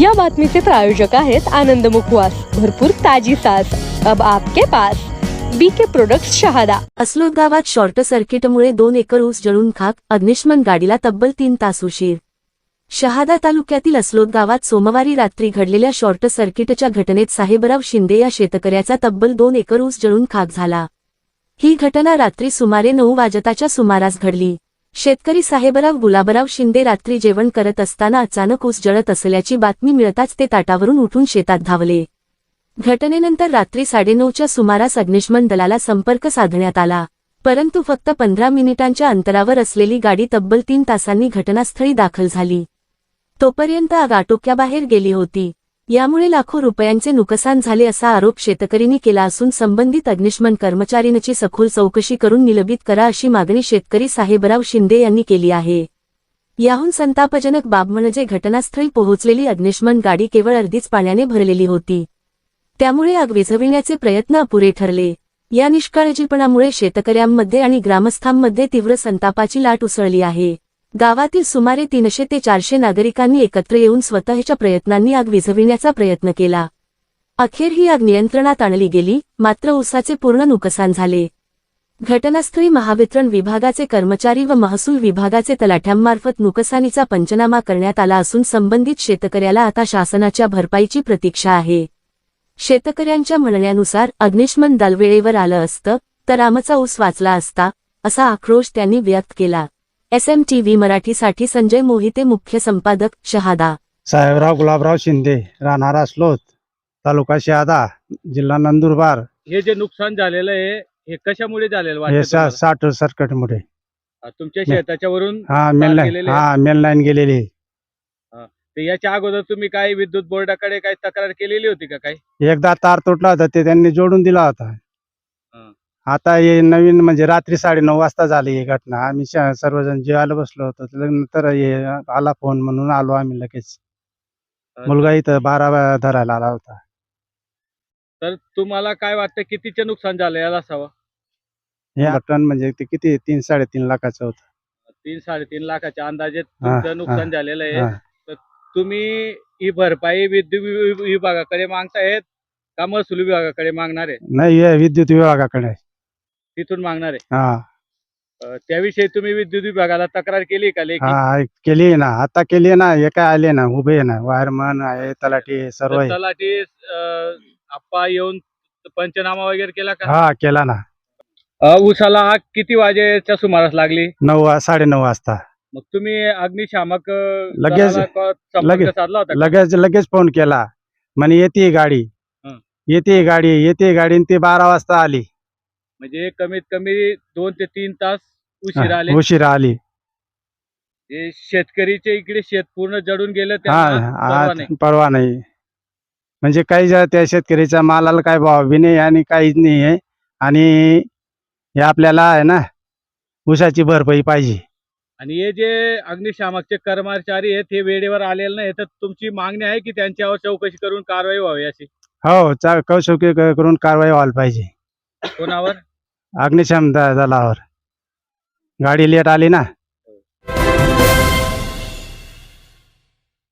या बातमीचे प्रायोजक आहेत आनंद मुखवास. भरपूर ताजी सास. अब आपके pass. BK product Shahada. Aslod गावात शॉर्ट सर्किटमुळे दोन एकर ऊस जळून खाक अग्निशमन गाडीला तब्बल तीन तास उशीर. शहादा तालुक्यातील असलोद गावात सोमवारी रात्री घडलेल्या शॉर्ट सर्किटच्या घटनेत साहेबराव शिंदे या शेतकऱ्याचा तब्बल दोन एकर ऊस जळून खाक झाला. ही घटना रात्री सुमारे नऊ वाजताच्या सुमारास घडली. शेतकरी साहेबराव गुलाबराव शिंदे रात्री जेवण करत असताना अचानक ऊस जळत असल्याची बातमी मिळताच ते ताटावरून उठून शेतात धावले. घटनेनंतर रात्री साडेनऊच्या सुमारास अग्निशमन दलाला संपर्क साधण्यात आला. परंतु फक्त पंधरा मिनिटांच्या अंतरावर असलेली गाडी तब्बल तीन तासांनी घटनास्थळी दाखल झाली. तोपर्यंत आग आटोक्याबाहेर गेली होती. यामुळे लाखो रुपयांचे नुकसान झाले असा आरोप शेतकरींनी केला असून संबंधित अग्निशमन कर्मचारींची सखोल चौकशी करून निलंबित करा अशी मागणी शेतकरी साहेबराव शिंदे यांनी केली आहे. याहून संतापजनक बाब म्हणजे घटनास्थळी पोहोचलेली अग्निशमन गाडी केवळ अर्धीच पाण्याने भरलेली होती. त्यामुळे आग विझविण्याचे प्रयत्न अपुरे ठरले. या निष्काळजीपणामुळे शेतकऱ्यांमध्ये आणि ग्रामस्थांमध्ये तीव्र संतापाची लाट उसळली आहे. गावातील सुमारे तीनशे ते चारशे नागरिकांनी एकत्र येऊन स्वतःच्या प्रयत्नांनी आग विझविण्याचा प्रयत्न केला. अखेर ही आग नियंत्रणात आणली गेली मात्र ऊसाचे पूर्ण नुकसान झाले. घटनास्थळी महावितरण विभागाचे कर्मचारी व महसूल विभागाचे तलाठ्यांमार्फत नुकसानीचा पंचनामा करण्यात आला असून संबंधित शेतकऱ्याला आता शासनाच्या भरपाईची प्रतीक्षा आहे. शेतकऱ्यांच्या म्हणण्यानुसार अग्निशमन दल वेळेवर आलं असतं तर आमचा ऊस वाचला असता असा आक्रोश त्यांनी व्यक्त केला. एसएमटीव्ही मराठीसाठी संजय मोहिते मुख्य संपादक शहादा. साहेबराव गुलाबराव शिंदे राहणार असलोत तालुका शहादा जिल्हा नंदुरबार. हे जे नुकसान झालेलं आहे हे कशामुळे झालेलं हे वाटतं सा- तुम्हाला? साठ सर्कट मुळे तुमच्या शेताच्या वरून हा मेन लाईन गेलेले हा मेन लाईन गेलेली ते याच्या अगोदर तुम्ही काही विद्युत बोर्डाकडे काही तक्रार केलेली होती का काही? एकदा तार तुटला होता ते त्यांनी जोडून दिला होता. आता हे नवीन म्हणजे रात्री साडे नऊ वाजता झाली ही घटना. आम्ही श- सर्वजण जेवायला बसलो होतो तर नंतर हे आला फोन म्हणून आलो आम्ही लगेच. मुलगा इथं बारा वा- धरायला आला होता. तर तुम्हाला काय वाटतं कितीचे नुकसान झालं याला असावं? हे टन म्हणजे ते किती? तीन साडेतीन लाखाचं होतं. तीन साडेतीन लाखाच्या अंदाजे तुमचं नुकसान झालेलं हा. आहे तुम्ही ही भरपाई विद्युत वि- विभागाकडे मागतायत का महसूल विभागाकडे मागणार आहे? नाही हे विद्युत विभागाकडे आहे. तिथून मागणार आहे. हा. अं, त्याविषयी तुम्ही विद्युत विभागाला तक्रार केली का लेखी? हा केली आहे ना. आता केली आहे ना. हे काय आले ना? उभे आहे ना. वायरमन आहे तलाठी आहे, सर्व तर आहे. तलाठी अं, आप्पा येऊन पंचनामा वगैरे केला का? हा केला ना. अ, उसाला आग किती वाजेच्या सुमारास लागली? नऊ वा- साडेनऊ वाजता. मग तुम्ही अग्निशामक अ, लगेच- दलाला क- संपर्क लगेच- साधला होता का? लगेच लगेच फोन केला. म्हणे येते गाडी. हं. येते गाडी येते गाडी आणि ती बारा वाजता आली. म्हणजे कमीत कमी दोन ते तीन तास उशीर आले. उशिरा आली. हे शेतकरीचे इकडे शेत पूर्ण जडून गेलं हा परवा नाही. परवा नाही. म्हणजे काही ज्या त्या शेतकरीच्या मालाला काय भाव बी नाही आणि काहीच नाही आहे. आणि हे आपल्याला आहे ना ऊसाची भरपाई पाहिजे. आणि हे जे अग्निशामकचे कर्मचारी आहेत हे वेळेवर आलेले नाही तर तुमची मागणी आहे की त्यांच्यावर चौकशी करून कारवाई व्हावी अशी? हो चा कौशल्य करून कारवाई व्हायला पाहिजे. कोणावर? अग्निशम द- दलावर. गाडी लेट आली ना.